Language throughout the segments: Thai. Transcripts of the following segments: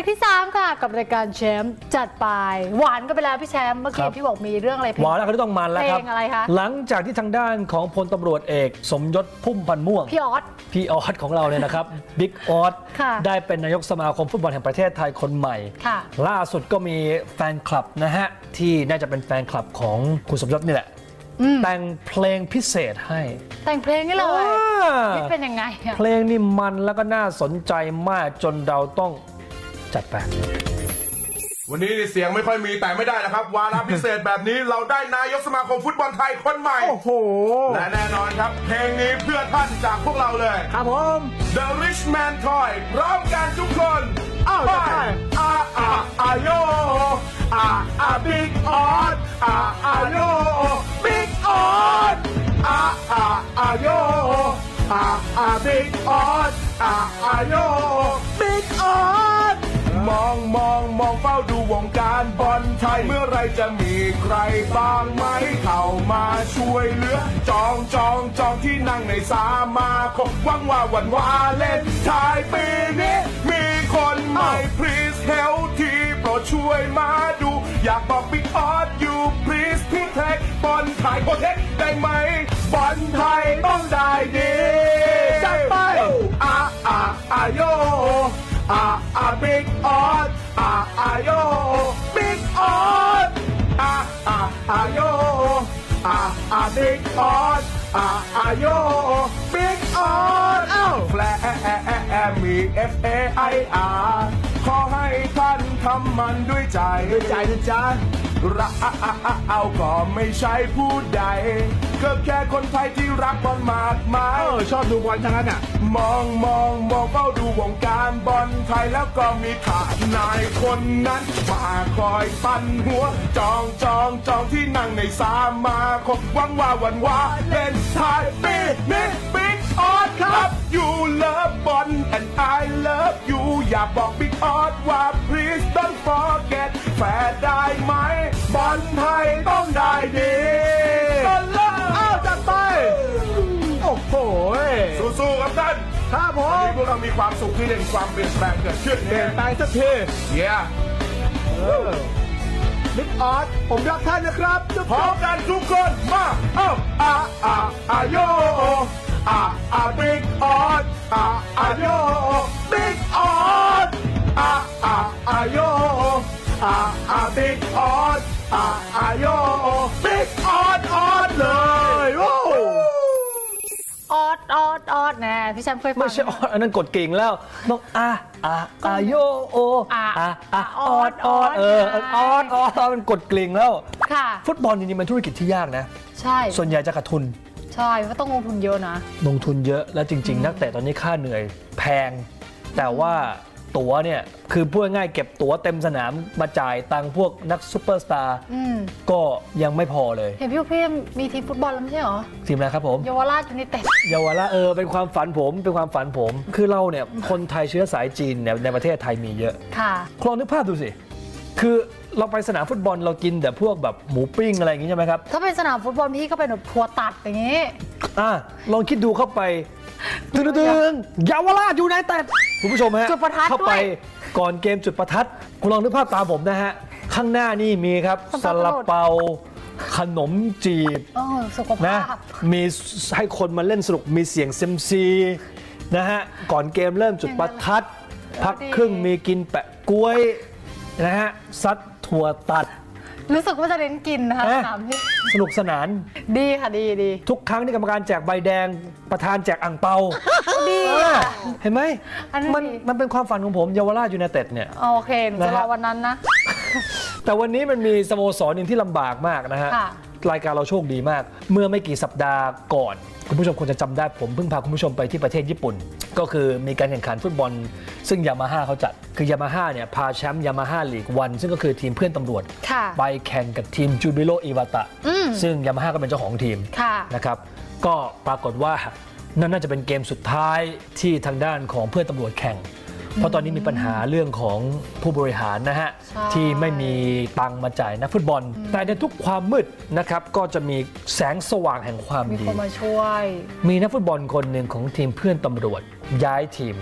กที่ 3 ค่ะ กับรายการแชมป์จัดไป หวานก็ไปแล้วพี่แชมป์เมื่อครักี้บพี่บอกมีเรื่องอะไรเพลงหวานแล้วก็ต้องมันแล้วครับ เพลงอะไรคะ หลังจากที่ทางด้านของพลตำรวจเอก สมยศพุ่มพันธ์ม่วง พี่ออส พี่ออสของเราเนี่ยนะครับ บิ๊กออสค่ะได้เป็นนายกสมาคมฟุตบอลแห่งประเทศไทยคนใหม่ ค่ะล่าสุดก็มีแฟนคลับนะฮะ ที่น่าจะเป็นแฟนคลับของคุณสมยศนี่แหละ อืม แต่งเพลงพิเศษให้แต่งเพลงนี่เลยอ่านี่เป็นยังไงอะเพลงนี่มันแล้วก็น่าสนใจมากจนเราต้อง จัดไป วันนี้เสียงไม่ค่อยมีแต่ไม่ได้นะครับ วาระพิเศษแบบนี้เราได้นายกสมาคมฟุตบอลไทยคนใหม่ โอ้โห และแน่นอนครับเพลงนี้เพื่อท่านจากพวกเราเลย ครับผม The Rich Man Toy พร้อมกันทุกคนอ้าวไปจะได้อาอาอาโยอาอาบิ๊กออดอาอาโยบิ๊กออดอาอาอาโยอาอาบิ๊กออดอาอาโยบิ๊กออด มองมองมองเฝ้าดูวงการบอลไทยเมื่อไรจะมีใครบ้างไหมเข้ามาช่วยเหลือ จองจองจองที่นั่งในสามาคมหวังว่าวันวาเล่นไทายปีนี้ มีคนใหม่ please help ทีโปรดช่วยมาดู อยากบอกบิ๊กออสอยู่ please พี่เทคบอลไทยโคเทคได้ไหมบอลไทยต้องได้ดี ออสอาอาโยบิ๊กออสเอ้าแฟร์มี F A I R ขอให้ท่านทำมันด้วยใจด้วยใจนะจ๊ะ รักเอาก็ไม่ใช่ผู้ใดก็แค่คนไทยที่รักบอลมากมายชอบดูบอลทั้งนั้นอะ มองมองมองเฝ้าดูวงการบอลไทยแล้วก็มีขานายคนนั้นมาคอยปั้นหัว จองจองจองที่นั่งในสามาคมหวังว่าวันวาเล่นไทยปีนี้บิ๊กออสครับ you love บอล and I love you อยากบอกบิ๊กออสว่า please don't forget แฟร์ได้ไหมบอลไทยต้องได้ดีก็เลิกอ้าวจัดไป โอ้โหสู้ๆครับท่านครับผวันมนี้พวกเรามีความสุขที่เห็นความเปลี่ยนแปลงเกิดขึ้นเปลี่เนี่ยยนแปลงสักทีเย้บิ๊กออสผมรักท่านนะครับทุกพร้อมกันทุกคนมาเอ้าอาอาอาโยอาอาบิ๊กออสอาอาโย อาอาบิ๊กออสอาอาโยบิ๊กออสออสเลยโอ้ออสออสออสแน่พี่แชมป์เคยฟัง ไม่ใช่ออดอันนั้นกดกิ่งแล้วต้องอาอาอาโยโออาอาอาออออดดออดเออออดออดออดออดมันกดกิ่งแล้วค่ะ ฟุตบอลจริงๆมันธุรกิจที่ยากนะ ใช่ ส่วนใหญ่จะขาดทุน ใช่เพราะต้องลงทุนเยอะนะ ลงทุนเยอะแล้วจริง ๆ นักเตะตอนนี้ค่าเหนื่อยแพง แต่ว่า ตั๋วเนี่ยคือพูดง่ายๆเก็บตั๋วเต็มสนามมาจ่ายตังค์พวกนักซูเปอร์สตาร์อืม ก็ยังไม่พอเลย เห็นพี่ลูกพี่มีทีมฟุตบอลแล้วไม่ใช่เหรอทีมอะไรครับผมเยาวราชยูไนเต็ดเยาวราชเออเป็นความฝันผมเป็นความฝันผม คือเราเนี่ยคนไทยเชื้อสายจีนเนี่ยในประเทศไทยมีเยอะ ค่ะ ลองนึกภาพดูสิ คือเราไปสนามฟุตบอลเรากินแต่พวกแบบหมูปิ้งอะไรอย่างงี้ใช่ไหมครับ ถ้าเป็นสนามฟุตบอลพี่ก็เป็นแบบทัวร์ตัดอย่างนี้ อะลองคิดดูเข้าไปตึงตึงๆเยาวราชอยู่ในแต่ คุณผู้ชมฮะจุดประทัดเข้าไปด้วยก่อนเกมจุดประทัดคุณลองนึกภาพตามผมนะฮะ ข้างหน้านี่มีครับสัซาบปะรดลาเปาขนมจีบเออสุขนะภาพมีให้คนมาเล่นสนุกมีเสียงเซยมซีนะฮะก่อนเกมเริ่มจุดประทัด พักครึ่งมีกินแปะกล้วยนะฮะซัดถั่วตัด รู้สึกว่าจะเน้นกินนะคะเอ๊ะสนามพี่สนุกสนาน ดีค่ะดีดีทุกครั้งที่กรรมการแจกใบแดงประธานแจกอ่างเปาดีเออเห็นไหมอันนั้นมันดีมันเป็นความฝันของผมเยาวราชยูไนเต็ดเนี่ยโอเคหนูจะนะรฮะอวันนั้นนะ แต่วันนี้มันมีสโมสรหนึ่งที่ลำบากมากนะฮะค่ะ รายการเราโชคดีมาก เมื่อไม่กี่สัปดาห์ก่อน คุณผู้ชมคงจะจำได้ผมเพิ่งพาคุณผู้ชมไปที่ประเทศญี่ปุ่น ก็คือมีการแข่งขันฟุตบอล ซึ่งยามาฮ่าเขาจัด คือยามาฮ่าเนี่ยพาแชมป์ยามาฮ่าลีกวันซึ่งก็คือทีมเพื่อนตำรวจ ค่ะ ไปแข่งกับทีมจูบิโ o อิวาตะอืม ซึ่งยามาฮ่าก็เป็นเจ้าของทีม ค่ะ นะครับ ก็ปรากฏว่านั่นน่าจะเป็นเกมสุดท้ายที่ทางด้านของเพื่อนตำรวจแข่ง เพราะตอนนี้มีปัญหาเรื่องของผู้บริหารนะฮะใช่ที่ไม่มีตังค์มาจ่ายนักฟุตบอล แต่ในทุกความมืดนะครับก็จะมีแสงสว่างแห่งความมีดีคนมาช่วย มีนักฟุตบอลคนหนึ่งของทีมเพื่อนตำรวจ ย้ายทีม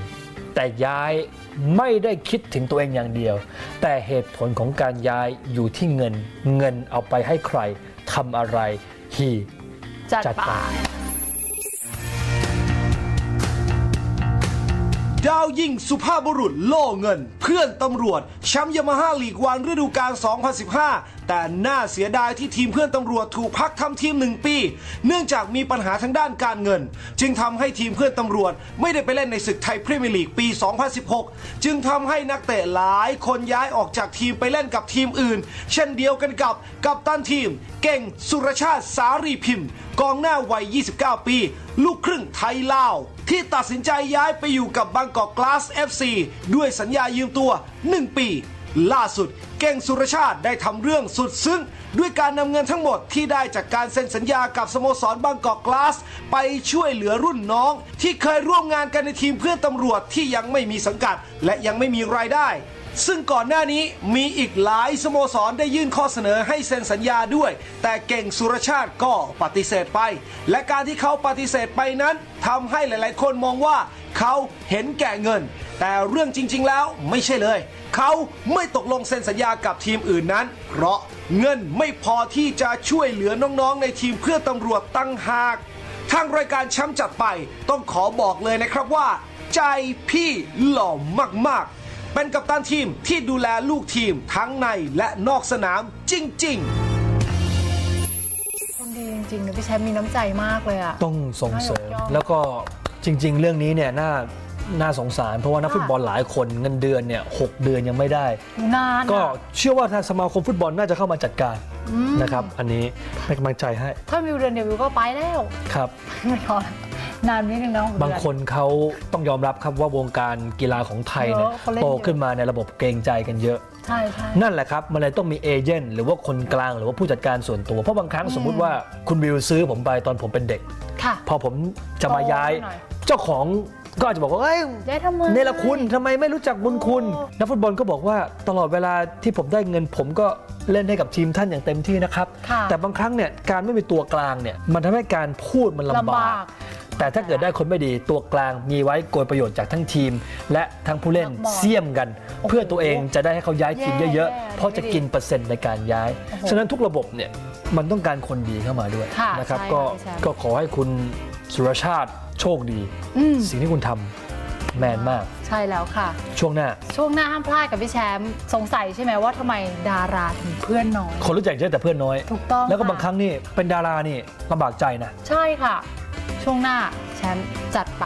แแต่ย้ายไม่ได้คิดถึงตัวเองอย่างเดียว แต่เหตุผลของการย้ายอยู่ที่เงิน เงินเอาไปให้ใครทำอะไรฮีจัดจัดไปไดาวยิงสุภาพบุรุษโล่เงิน เพื่อนตำรวจแชมป์ยามาฮ่าลีกวันฤดูกาล 2015 แต่น่าเสียดายที่ทีมเพื่อนตำรวจถูกพักทำทีมหนึ่งปี เนื่องจากมีปัญหาทางด้านการเงิน จึงทำให้ทีมเพื่อนตำรวจ ไม่ได้ไปเล่นในศึกไทยพรีเมียร์ลีกปี 2016 จึงทำให้นักเตะหลายคนย้ายออกจากทีมไปเล่นกับทีมอื่น เช่นเดียวกันกับกัปตันทีม เก่งสุรชาติสารีพิมพ์กองหน้าวัย 29 ปี ลูกครึ่งไทยลาว ที่ตัดสินใจย้ายไปอยู่กับบางกอกกลาส FC ด้วยสัญญายืมตัว 1 ปี ล่าสุดเก่งสุรชาติได้ทำเรื่องสุดซึ้ง ด้วยการนำเงินทั้งหมดที่ได้จากการเซ็นสัญญากับสโมสรบางกอกกลาส ไปช่วยเหลือรุ่นน้อง ที่เคยร่วมงานกันในทีมเพื่อนตำรวจที่ยังไม่มีสังกัด และยังไม่มีรายได้ ซึ่งก่อนหน้านี้มีอีกหลายสโมสรได้ยื่นข้อเสนอให้เซ็นสัญญาด้วย แต่เก่งสุรชาติก็ปฏิเสธไป และการที่เขาปฏิเสธไปนั้นทำให้หลาย ๆ คนมองว่าเขาเห็นแก่เงิน แต่เรื่องจริง ๆ แล้วไม่ใช่เลย เขาไม่ตกลงเซ็นสัญญากับทีมอื่นนั้น เพราะเงินไม่พอที่จะช่วยเหลือน้อง ๆ ในทีมเพื่อตำรวจตั้งหาก ทางรายการแชมป์จัดไปต้องขอบอกเลยนะครับว่า ใจพี่หล่อมาก ๆ เป็นกัปตันทีมที่ดูแลลูกทีมทั้งในและนอกสนามจริง ๆ คนดีจริงๆนะพี่แชมป์มีน้ำใจมากเลยอะ ต้องส่งเสริม น่ายกย่องแล้วก็จริง ๆ เรื่องนี้เนี่ยน่าน่าสงสาร เพราะว่านักค่ะ ฟุตบอลหลายคนเงินเดือนเนี่ยหกเดือนยังไม่ได้ นานอะก็เชื่อว่าทางสมาคมฟุตบอลน่าจะเข้ามาจัดการนะครับ อันนี้เป็นกำลังใจให้ถ้ามิวเดือนเดียวมิวก็ไปแล้วครับ ไม่พอ นานนิดนึงนะหกเดือนบางคนเขาต้องยอมรับครับว่าวงการกีฬาของไทยเนี่ยเยอะเขาเล่นเยอะ โตขึ้นมาในระบบเกรงใจกันเยอะ ใช่ใช่ นั่นแหละครับ มันเลยต้องมีเอเจนต์หรือว่าคนกลางหรือว่าผู้จัดการส่วนตัว เพราะบางครั้งสมมุติว่าคุณวิวซื้อผมไปตอนผมเป็นเด็ก ค่ะ พอผมจะมาย้าย โตหน่อย เจ้าของก็อาจจะบอกว่าเอ้ยย้ายทำไม เนรคุณทำไมไม่รู้จักบุญคุณโอ้นักฟุตบอลก็บอกว่าตลอดเวลาที่ผมได้เงินผมก็เล่นให้กับทีมท่านอย่างเต็มที่นะครับ ค่ะแต่บางครั้งเนี่ยการไม่มีตัวกลางเนี่ยมันทำให้การพูดมันลำลำบาบาก ก แต่ถ้าเกิดได้คนไม่ดีตัวกลางมีไว้โกยประโยชน์จากทั้งทีม และทั้งผู้เล่นนักบอลเสี่ยมกันโอ้โหเพื่อตัวเองจะได้ให้เขาย้ายทีมแย่เยอะแย่ๆเพราะจะกินเปอร์เซ็นต์ในการย้ายโอ้โหฉะนั้นทุกระบบเนี่ยมันต้องการคนดีเข้ามาด้วยค่ะนะครับใช่ก็ค่ะพี่แชมป์ก็ขอให้คุณสุรชาติโชคดีอืมสิ่งที่คุณทำแมนมาก ใช่แล้วค่ะ ช่วงหน้า ช่วงหน้าห้ามพลาดกับพี่แชมป์สงสัยใช่ไหมว่าทำไมดาราถึงเพื่อนน้อย คนรู้จักเยอะแต่เพื่อนน้อย ถูกต้อง แล้วก็ค่ะบางครั้งนี่เป็นดารานี่ลำบากใจนะ ใช่ค่ะ ช่วงหน้าฉันจัดไป